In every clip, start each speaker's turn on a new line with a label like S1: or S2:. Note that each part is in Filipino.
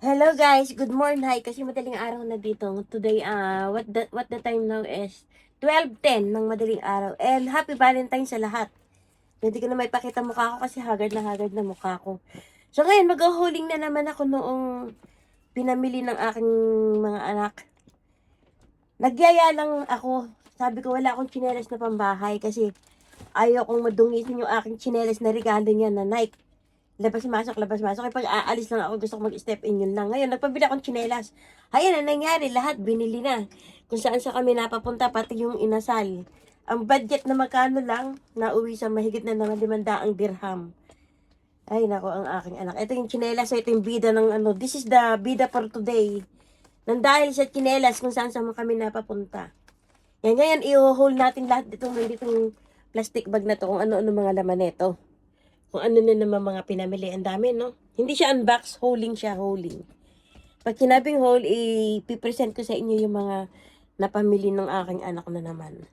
S1: Hello guys, good morning. Hi, kasi madaling araw na dito. Today, uh, what the, what the time now is 12.10 ng madaling araw. And happy Valentine sa lahat. Hindi ko na may pakita mukha ko kasi hagard na hagard na mukha ko. So ngayon, mag-huling na naman ako noong pinamili ng aking mga anak. Nagyaya lang ako. Sabi ko wala akong chinelas na pambahay kasi ayaw kong madungisin yung aking chinelas na regalo niya na Nike labas-masok, labas-masok. Kapag aalis lang ako, gusto ko mag-step in yun lang. Ngayon, nagpabili akong tsinelas. Ayan, ang nangyari, lahat binili na. Kung saan sa kami napapunta, pati yung inasal. Ang budget na magkano lang, nauwi sa mahigit na naman limandaang dirham. Ay, nako, ang aking anak. Ito yung tsinelas, ito yung bida ng ano. This is the bida for today. Nang dahil sa tsinelas, kung saan sa kami napapunta. Yan, ngayon, i-hold natin lahat ditong, ditong plastic bag na to, kung ano-ano mga laman nito kung ano na naman mga pinamili. Ang dami, no? Hindi siya unbox, holding siya, holding. Pag sinabing hold, i-present ko sa inyo yung mga napamili ng aking anak na naman.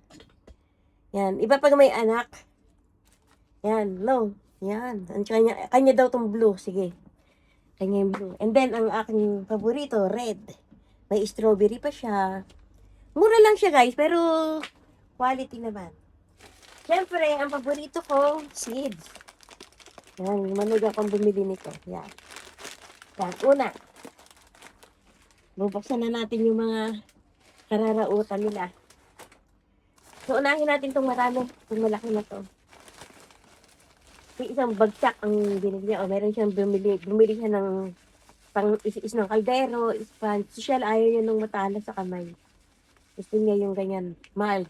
S1: Yan. Iba pag may anak. Yan, no? Yan. Ang kanya, kanya daw tong blue. Sige. Kanya yung blue. And then, ang aking paborito, red. May strawberry pa siya. Mura lang siya, guys. Pero, quality naman. Siyempre, ang paborito ko, seeds. Yan, manog akong bumili nito. Yan. Yan, una. Bubuksan na natin yung mga kararautan nila. So, unahin natin itong marami. Itong malaki na to. Yung isang bagsak ang binili niya. O, meron siyang bumili. Bumili siya ng pang is, ng kaldero, ispan. Social, ayaw niya nung matala sa kamay. Gusto niya yung ganyan, mild.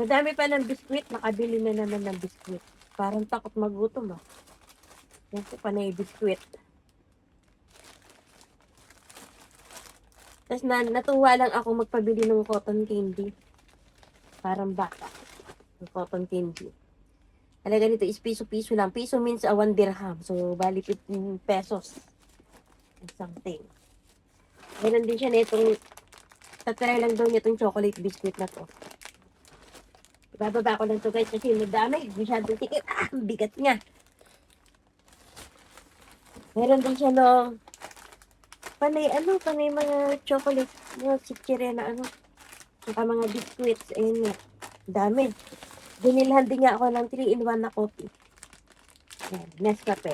S1: Sa dami pa ng biskwit, nakabili na naman ng biskwit. Parang takot magutom ah. Yan po panay biskwit. Tapos na, natuwa lang ako magpabili ng cotton candy. Parang bata. Ng cotton candy. Talaga nito is piso-piso lang. Piso means a 1 dirham. So, bali 15 pesos. And something. Meron din siya na itong tatry lang daw niya itong chocolate biscuit na to. Bababa ko lang to guys kasi madami. Masyadong tikit. Ah, bigat nga. Meron din siya no panay ano, panay mga chocolate, mga chichire na ano. Saka mga biscuits. Ayun nga. Dami. Binilhan din nga ako ng 3-in-1 na coffee. Ayan, Nescafe.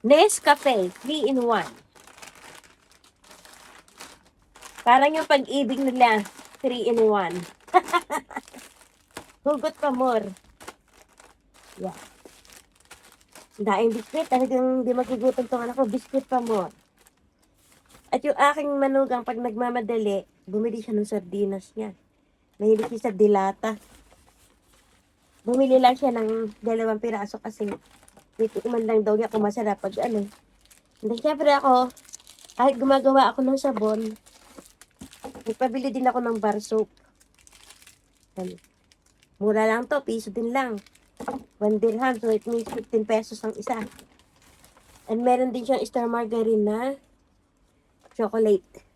S1: Nescafe, 3-in-1. Parang yung pag-ibig nila, 3-in-1. Hugot pa more. Yeah. Daing biskwit. Talagang hindi magugutom tong anak ko. Biskwit pa more. At yung aking manugang, pag nagmamadali, bumili siya ng sardinas niya. Mahilig siya sa dilata. Bumili lang siya ng dalawang piraso kasi titikman lang daw niya kung masarap pag ano. Hindi, syempre ako, kahit gumagawa ako ng sabon, nagpabili din ako ng bar soap. Yan. Mura lang to, piso din lang. 1 dirham, so it means 15 pesos ang isa. And meron din siyang star margarine na chocolate.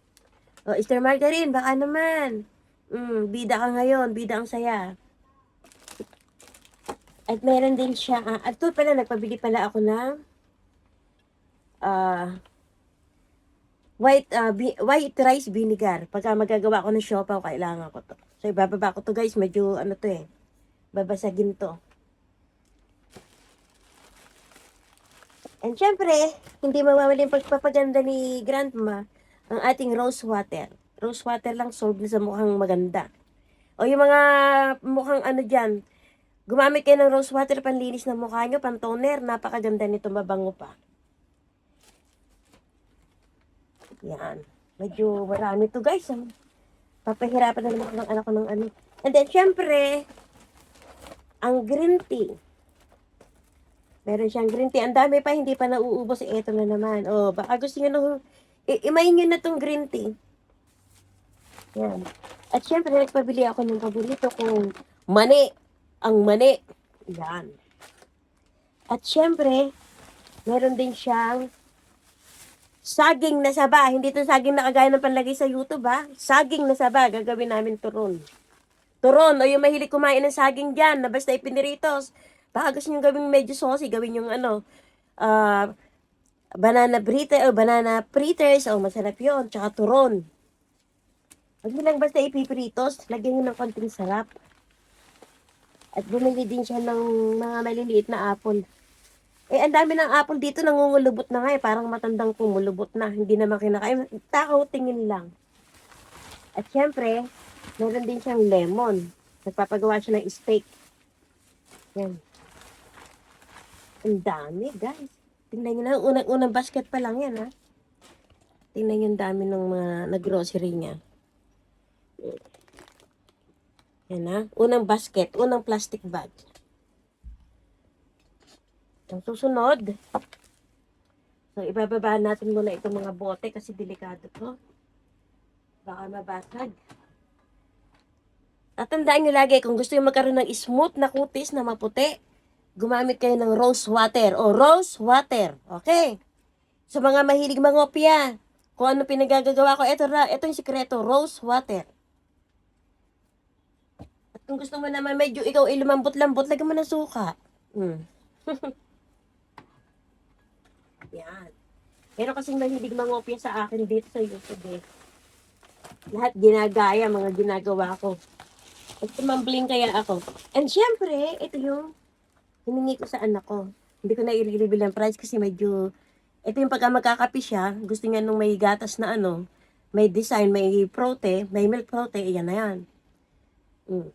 S1: O, star margarine, baka naman. Mm, bida ka ngayon, bida ang saya. At meron din siya, ah, at to pala, nagpabili pala ako ng ah white bi- white rice vinegar. Pagka magagawa ko ng siopaw, kailangan ko to. So, ibababa ko to guys. Medyo, ano to eh. Babasagin to. And syempre, hindi mawawala yung pagpapaganda ni Grandma ang ating rose water. Rose water lang sold na sa mukhang maganda. O yung mga mukhang ano dyan, gumamit kayo ng rose water panlinis ng mukha nyo, pang toner, napakaganda nito, mabango pa. Yan. Medyo marami to guys. ah. Papahirapan na naman ng anak ko ng ano. And then, syempre, ang green tea. Meron siyang green tea. Ang dami pa, hindi pa nauubos. Ito na naman. O, baka gusto nyo i- imayin nyo na tong green tea. Yan. At syempre, nagpabili ako ng paborito kong mani. Ang mani. Yan. At syempre, meron din siyang saging na saba. Hindi to saging na kagaya ng panlagay sa YouTube ha. Saging na saba. Gagawin namin turon. Turon. O yung mahilig kumain ng saging dyan na basta ipiniritos. Baka gusto nyo gawing medyo saucy. Gawin yung ano. ah banana fritter o banana fritters. O, masarap yun. Tsaka turon. Huwag mo lang basta ipipritos. Lagyan nyo ng konting sarap. At bumili din siya ng mga maliliit na apple. Eh, ang dami ng apple dito, nangungulubot na nga eh. Parang matandang kumulubot na. Hindi naman kinakain. Takaw, tingin lang. At syempre, meron din siyang lemon. Nagpapagawa siya ng steak. Yan. Ang dami, guys. Tingnan nyo na, unang-unang basket pa lang yan, ha. Tingnan nyo ang dami ng mga nag-grocery niya. Yan, ha. Unang basket, unang plastic bag. Ang susunod, so ibababa natin muna itong mga bote kasi delikado to. Baka mabasag. At tandaan nyo lagi, kung gusto yung magkaroon ng smooth na kutis na maputi, gumamit kayo ng rose water o rose water. Okay? Sa mga mahilig mangopya, kung ano pinagagagawa ko, ito, ito yung sikreto, rose water. At kung gusto mo naman medyo ikaw ilumambot-lambot, lagyan mo ng suka. Hmm. Yan. Pero kasing mahilig mangopya sa akin dito sa YouTube eh. Lahat ginagaya, mga ginagawa ko. At tumambling kaya ako. And syempre, ito yung hiningi ko sa anak ko. Hindi ko na i-reveal ang price kasi medyo, ito yung pagka magkakapi siya, gusto niya nung may gatas na ano, may design, may prote, may milk prote, iyan na yan. Mm.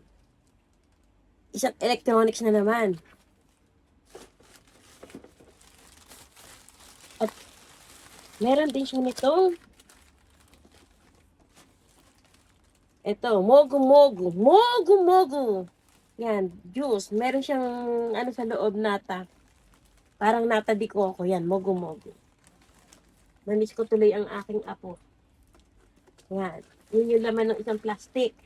S1: Isang electronics na naman. At meron din siya nitong ito, mogu mogu, mogu mogu. Yan, juice. Meron siyang ano sa loob nata. Parang nata di ako. Yan, mogu mogu. Namiss ko tuloy ang aking apo. Yan. Yun yung laman ng isang plastic.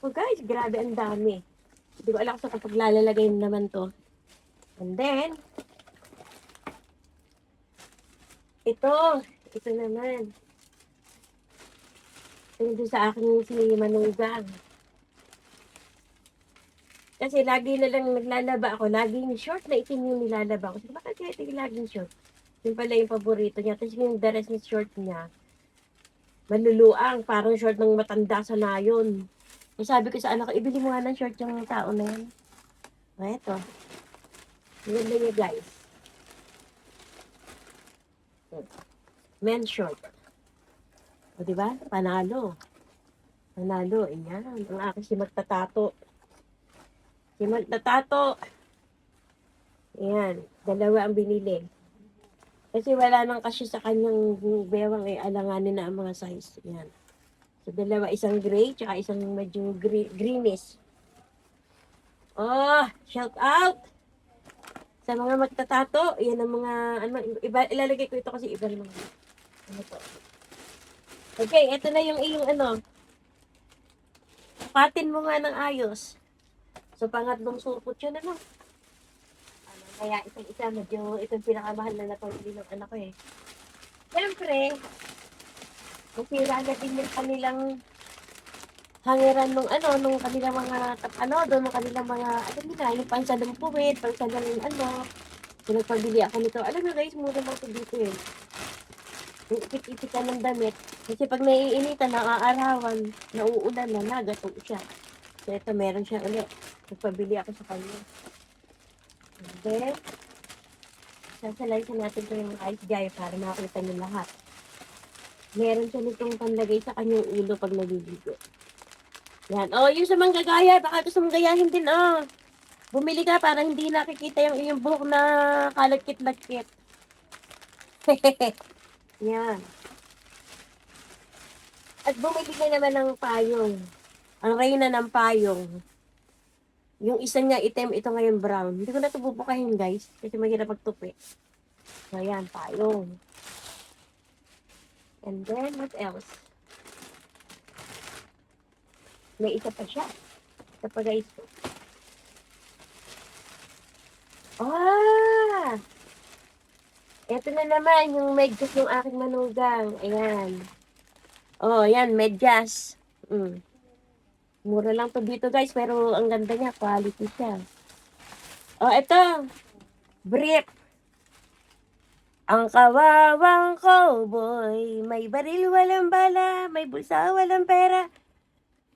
S1: Oh guys, grabe ang dami. Hindi ko alam kung kapag lalagay naman to. And then, ito, ito naman. Doon sa akin si Manugang. Kasi lagi na lang naglalaba ako. Laging short na itim yung nilalaba ko. Sabi, bakit kaya ito laging short? Yun pala yung paborito niya. Tapos yung rest ng short niya, maluluang. Parang short ng matanda sa nayon. So sabi ko sa anak ko, ibili mo nga ng short yung tao na yan. Ah, ito. Maganda niya guys. Men's short. O, di ba? Panalo. Panalo. Ayan. Ang aking si magtatato. Si magtatato. Ayan. Dalawa ang binili. Kasi wala nang kasi sa kanyang bewang ay alanganin na ang mga size. Ayan. So, dalawa. Isang gray, tsaka isang medyo gre- greenish. Oh, shout out! Sa mga magtatato, yan ang mga, ano, iba, ilalagay ko ito kasi iba naman. Ano to? Okay, ito na yung iyong ano. Patin mo nga ng ayos. So, pangatlong supot yun, ano? Ano, kaya itong isa, medyo, itong pinakamahal na napamili ng anak ko eh. Siyempre, masira na din yung kanilang hangiran nung ano, nung kanilang mga, tap- ano, doon nung kanilang mga, ano nila, yung pansalang puwit, pansalang ano. So, nagpabili ako nito. Alam mo guys, mura lang ito dito eh. Yung ipit-ipit ka ng damit. Kasi pag naiinitan, naaarawan, nauulan na, nagato siya. So, ito, meron siya ulit. Nagpabili ako sa kanya. And then, sasalisin natin ito yung ice guy para makakita niyo lahat. Meron siya nitong panlagay sa kanyang ulo pag naliligo. Yan. Oh, yung sa manggagaya, baka gusto mong gayahin din, oh. Bumili ka para hindi nakikita yung iyong buhok na kalagkit-lagkit. Yan. At bumili ka naman ng payong. Ang reyna ng payong. Yung isa niya itim, ito ngayon brown. Hindi ko na ito bubukahin, guys. Kasi mahirap magtupi. So, yan, payong. And then, what else? May isa pa siya. Ito pa, guys. Ah! Ito na naman, yung medyas ng aking manugang. Ayan. Oh, ayan, medyas. Mm. Mura lang to dito, guys. Pero ang ganda niya, quality siya. Oh, ito. Brief. Ang kawawang cowboy, may baril walang bala, may bulsa walang pera.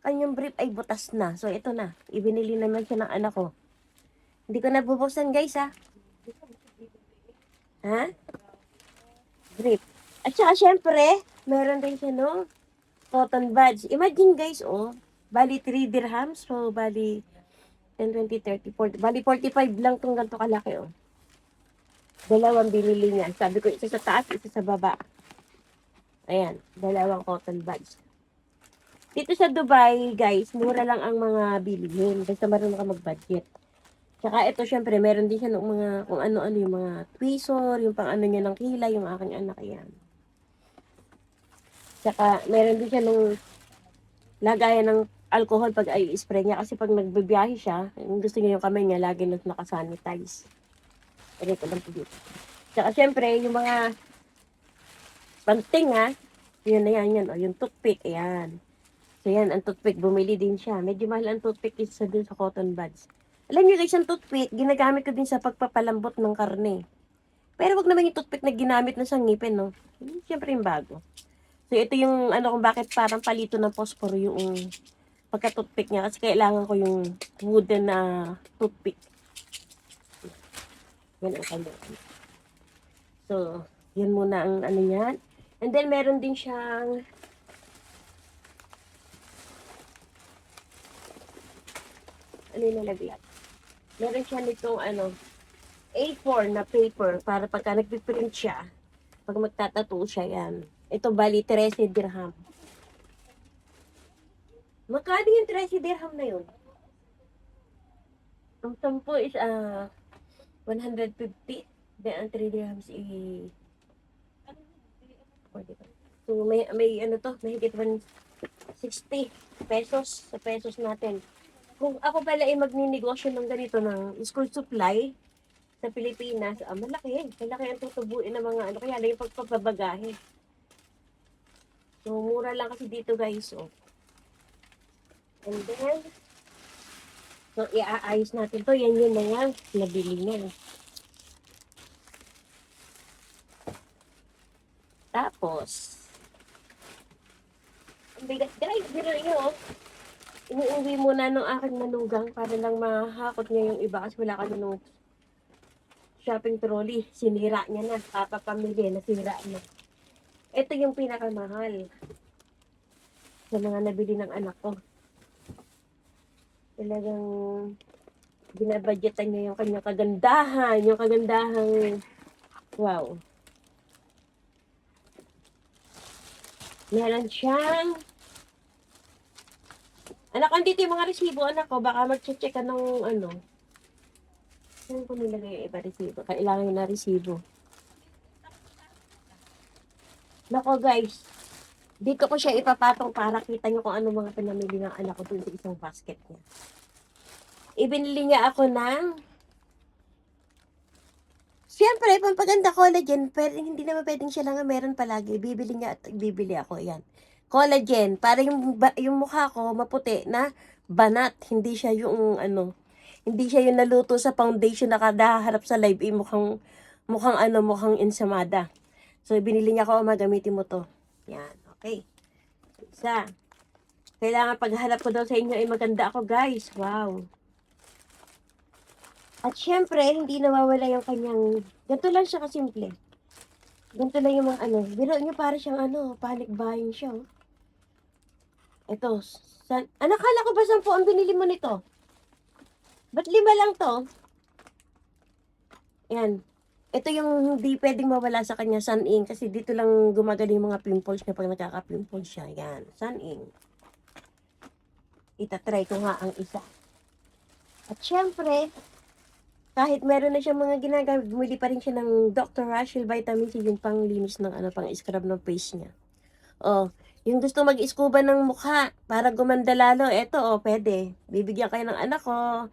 S1: Kanyang brief ay butas na. So ito na, ibinili naman siya ng anak ko. Hindi ko na bubuksan guys ha. Ha? Brief. At saka syempre, meron din siya no, cotton buds. Imagine guys oh, bali 3 dirhams, so bali 10, 20, 30, 40, bali 45 lang tong ganito kalaki oh. Dalawang binili niya. Sabi ko, isa sa taas, isa sa baba. Ayan, dalawang cotton buds. Dito sa Dubai, guys, mura lang ang mga bilihin. Basta marunong ka mag-budget. Tsaka ito, syempre, meron din siya ng mga, kung ano-ano, yung mga tweezer, yung pang ano niya ng kilay, yung aking anak, yan. Tsaka, meron din siya nung lagayan ng alcohol pag ay spray niya. Kasi pag nagbibiyahe siya, yung gusto niya yung kamay niya, lagi na nakasanitize. Pwede ko lang po dito. Tsaka syempre, yung mga panting ha, yun na yan, yan. O, yung toothpick, ayan. So yan, ang toothpick, bumili din siya. Medyo mahal ang toothpick isa dun sa cotton buds. Alam niyo guys, ang toothpick, ginagamit ko din sa pagpapalambot ng karne. Pero wag naman yung toothpick na ginamit na sa ngipin, no? Siyempre yung bago. So ito yung ano kung bakit parang palito ng posporo yung pagka-toothpick niya. Kasi kailangan ko yung wooden na toothpick. Yan ang kanya. So, yun muna ang ano yan. And then, meron din siyang ano yung nalaglag. Meron siya nitong ano, A4 na paper para pagka nagpiprint siya, pag magtatattoo siya yan. Ito bali 13 dirham. Magkano yung 13 dirham na yun? Ang 10 is ah 150. Then ang 3 dirhams i 40. So may may ano to, mahigit 160 pesos sa pesos natin kung ako pala ay magninegosyo ng ganito ng school supply sa Pilipinas, ah, malaki. Malaki ang tutubuin ng mga ano. Kaya lang yung pagpapabagahe. So, mura lang kasi dito guys. Oh. And then, so, iaayos natin to. Yan yun na yan. Nabili na. Tapos, ang bigat. Guys, nyo, oh inuuwi muna ng aking manugang para lang mahakot niya yung iba kasi wala kami nung shopping trolley. Sinira niya na. Papapamili, nasira na. Ito yung pinakamahal sa mga nabili ng anak ko. Talagang binabudgetan niya yung kanyang kagandahan, yung kagandahang wow. Meron siyang Anak, andito yung mga resibo, anak ko. Baka mag-check ka ng ano. Saan ko nilagay yung iba resibo? Kailangan na resibo. Nako guys, dito ko siya ipapatong para kita nyo kung ano mga pinamili ng anak ko dun sa isang basket niya. Ibinili niya ako ng Siyempre, pampaganda collagen, pero hindi naman pwedeng siya lang ang meron palagi. Bibili niya at bibili ako. Yan collagen para yung yung mukha ko maputi na banat, hindi siya yung ano, hindi siya yung naluto sa foundation na kada harap sa live eh, mukhang mukhang ano, mukhang ensamada. So binili niya ko, magamitin mo to. Yan, okay. Isa. Kailangan pagharap ko daw sa inyo ay maganda ako, guys. Wow. At syempre, hindi nawawala yung kanyang, ganito lang siya kasimple. Ganito lang yung mga ano, biro niyo para siyang ano, panic buying siya. Oh. Ito, san, ah, nakala ko ba sampu ang binili mo nito? Ba't lima lang to? Yan. Ito yung hindi pwedeng mawala sa kanya, sun ink. Kasi dito lang gumagaling yung mga pimples niya pag nagkaka-pimples siya. Yan, sun ink. Itatry ko nga ang isa. At syempre, kahit meron na siya mga ginagamit, bumili pa rin siya ng Dr. Rachel Vitamin C, yung panglinis ng ano, pang scrub ng face niya. Oh, yung gusto mag-iskuba ng mukha para gumanda lalo, eto oh, pwede. Bibigyan kayo ng anak ko.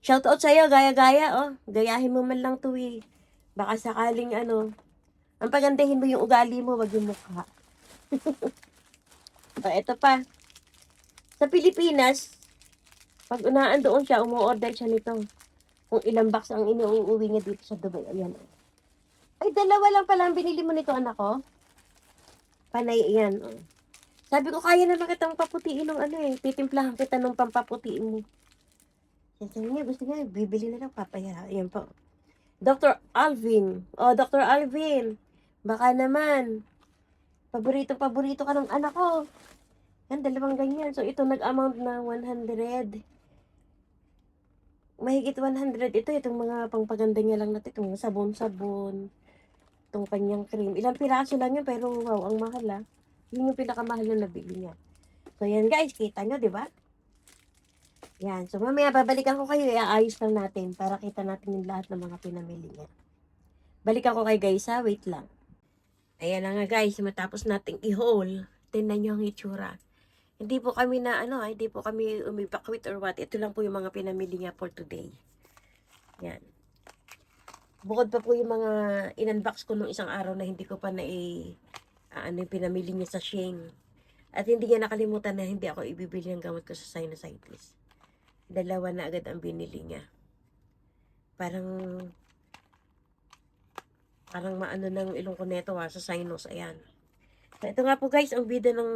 S1: Shout out sa'yo, gaya-gaya oh. Gayahin mo man lang to eh. Baka sakaling ano, ang pagandahin mo yung ugali mo, wag yung mukha. o, eto pa. Sa Pilipinas, pag unaan doon siya, umu-order siya nito. Kung ilang box ang inuuwi niya dito sa Dubai. Ayan. oh. Ay, dalawa lang pala ang binili mo nito, anak ko. Panay yan. Oh. Sabi ko, kaya naman kitang paputiin ng ano eh. Titimplahan kita ng pampaputiin mo. Yan, Sabi niya, gusto niya, bibili na lang papaya. Ayan po. Dr. Alvin. Oh, Dr. Alvin. Baka naman. Paborito, paborito ka ng anak ko. Yan, dalawang ganyan. So, ito nag-amount na 100. Mahigit 100 ito. Itong mga pangpaganda niya lang natin. Itong sabon-sabon. Itong kanyang cream. Ilang piraso lang yun, pero wow, ang mahal ah. Yun yung pinakamahal na nabili niya. So, yan guys, kita nyo, di ba? Yan. So, mamaya babalikan ko kayo. Iaayos lang natin para kita natin yung lahat ng mga pinamili niya. Balikan ko kay guys ha. Wait lang. Ayan na nga guys. Matapos nating i-haul. Tingnan nyo ang itsura. Hindi po kami na ano, hindi po kami umibakwit or what. Ito lang po yung mga pinamili niya for today. Yan. Bukod pa po yung mga in-unbox ko nung isang araw na hindi ko pa na ah, ano yung pinamili niya sa Shane. At hindi niya nakalimutan na hindi ako ibibili ng gamot ko sa sinusitis. Dalawa na agad ang binili niya. Parang parang maano ng ilong ko neto ha, sa sinus. Ayan. So, ito nga po guys, ang bida ng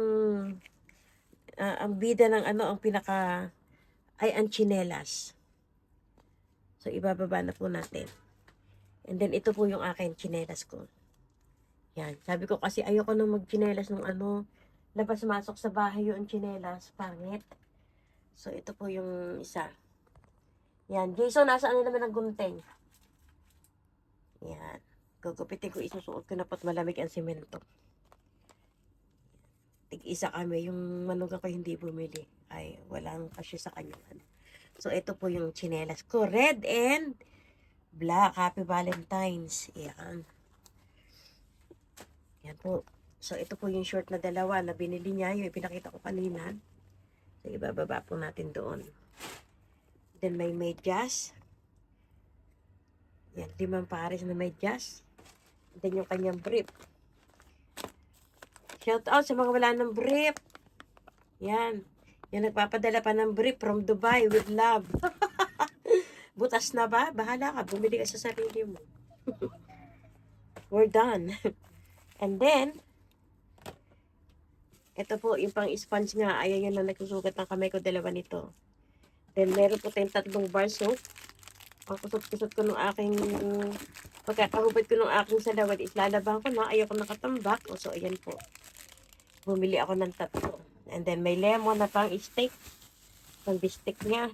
S1: ah, ang bida ng ano, ang pinaka ay ang chinelas. So, ibababa na po natin. And then, ito po yung akin chinelas ko. Yan. Sabi ko kasi ayoko nang magchinelas nung ano, labas-masok sa bahay yung chinelas. Pangit. So, ito po yung isa. Yan. Jason, nasa ano naman ang gunting? Yan. Gugupitin ko, isusuot ko na po't malamig ang simento. Tig-isa kami. Yung manugang ko hindi bumili. Ay, walang kasya sa kanya. So, ito po yung chinelas ko. Red and black. Happy Valentine's. Yan. Yan po. So, ito po yung short na dalawa na binili niya. Yung pinakita ko kanina. So, ibababa po natin doon. Then, may medyas. Yan, limang pares na medyas. Then, yung kanyang brief. Shout out sa mga wala ng brief. Yan. Yan, nagpapadala pa ng brief from Dubai with love. Butas na ba? Bahala ka. Bumili ka sa sarili mo. We're done. And then, ito po, yung pang sponge nga, ayan yan na nagsusugat ng kamay ko, dalawa nito. Then, meron po tayong tatlong bar soap. Ang kusot-kusot ko nung aking, pagkakahubad ko nung aking salawad, is lalaban ko na, ayaw ko nakatambak. O, so, ayan po. Bumili ako ng tatlo. And then, may lemon na pang steak. Pang bistek niya.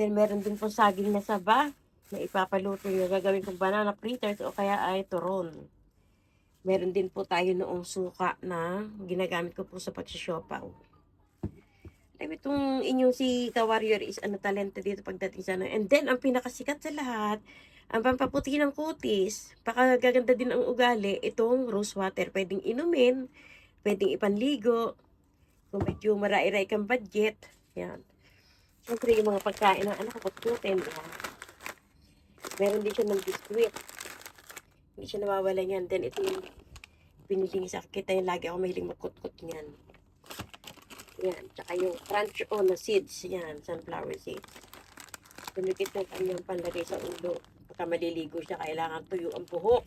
S1: Then, meron din po saging na saba na ipapaluto yung gagawin kong banana fritters o kaya ay turon. Meron din po tayo noong suka na ginagamit ko po sa pagsisyopaw. Alam itong inyong si Ka-Warrior is ano talento dito pagdating sa ano. And then, ang pinakasikat sa lahat, ang pampaputi ng kutis, pakagaganda din ang ugali, itong rose water. Pwedeng inumin, pwedeng ipanligo, kung medyo marai-rai kang budget. Yan. Siyempre, yung mga pagkain ng anak ko, kutin. Yan. Meron din siya ng biskuit. Hindi siya nawawala niyan. Then, ito yung binili niya sa. Kita yung lagi ako mahiling magkut-kut niyan. Yan. Tsaka yung crunch on na seeds. Yan. Sunflower seeds. Dumikit ng kanyang panlagay sa ulo. Pagka maliligo siya, kailangan tuyo ang buhok.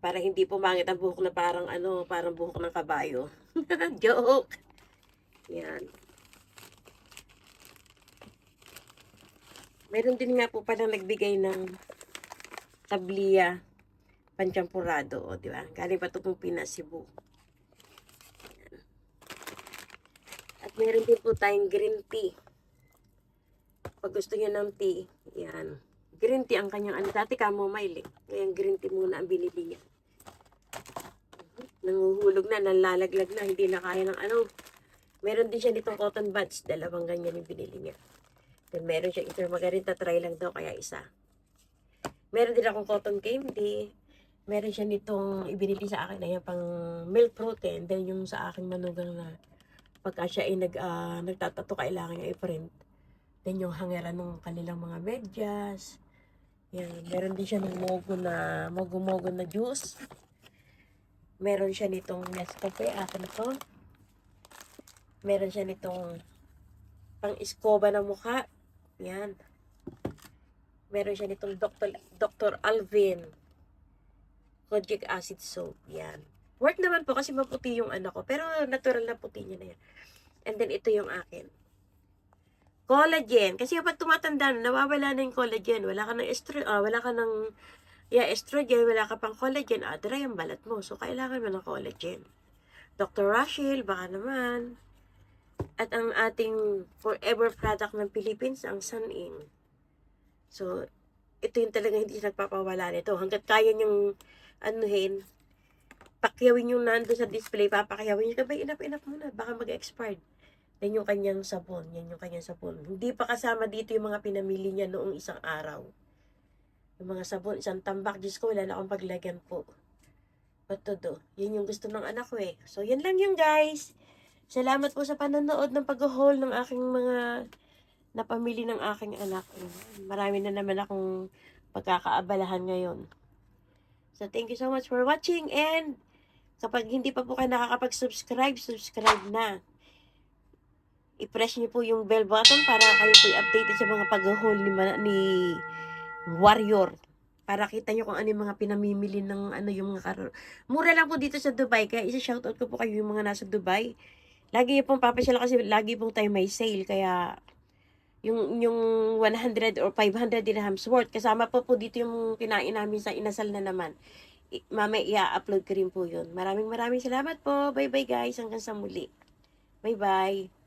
S1: Para hindi pumangit ang buhok na parang ano, parang buhok ng kabayo. Joke! Yan. Meron din nga po palang nagbigay ng tabliya panchampurado, o di ba? Galing pa ito pong Pinas, Cebu. Ayan. At meron din po tayong green tea. Pag gusto niyo ng tea, yan. Green tea ang kanyang ano. Dati chamomile eh. Ngayon green tea muna ang binili niya. Nanguhulog na, nalalaglag na, hindi na kaya ng ano. Meron din siya nitong cotton buds. Dalawang ganyan yung binili niya. Then meron siya ito margarita, try lang daw kaya isa. Meron din akong cotton candy. Meron siya nitong ibinili sa akin na yan pang milk protein. Then yung sa akin manugang na pagka siya ay nag, ah, nagtatato, kailangan niya i-print. Then yung hangeran ng kanilang mga medyas. Yan. Meron din siya ng mogo na, mogo-mogo na juice. Meron siya nitong Nescafe, akin na to. Meron siya nitong pang iskoba ng mukha. Yan. Meron siya nitong Dr. Dr. Alvin. Kojic acid soap. Yan. Work naman po kasi maputi yung ano ko. Pero natural na puti niya na yan. And then ito yung akin. Collagen. Kasi kapag tumatanda na, nawawala na yung collagen. Wala ka ng estro, ah, wala ka ng yeah, estrogen, wala ka pang collagen. Ah, dry ang balat mo. So, kailangan mo ng collagen. Dr. Rachel, baka naman. At ang ating forever product ng Philippines, ang Sun-Ing. So, ito yung talaga hindi siya nagpapawala nito. Hanggat kaya niyang anuhin, pakyawin yung nando sa display, papakyawin niya, kabay, enough, enough muna, baka mag-expired. Yan yung kanyang sabon, yan yung kanyang sabon. Hindi pa kasama dito yung mga pinamili niya noong isang araw. Yung mga sabon, isang tambak, Diyos ko, wala na akong paglagyan po. What to do? Yun yung gusto ng anak ko eh. So, yan lang yung guys. Salamat po sa panonood ng pag-haul ng aking mga napamili ng aking anak. Marami na naman akong pagkakaabalahan ngayon. So, thank you so much for watching and kapag hindi pa po kayo nakakapag-subscribe, subscribe na. I-press niyo po yung bell button para kayo po i-updated sa mga pag-haul ni, ni Warrior. Para kita niyo kung ano yung mga pinamimili ng ano yung mga karo. Mura lang po dito sa Dubai, kaya isa-shoutout ko po kayo yung mga nasa Dubai. Lagi pong papasyal kasi lagi pong tayo may sale, kaya yung yung 100 or 500 dirhams worth. Kasama po po dito yung kinain namin sa inasal na naman. I- Mamaya i-upload ko rin po yun. Maraming maraming salamat po. Bye-bye guys. Hanggang sa muli. Bye-bye.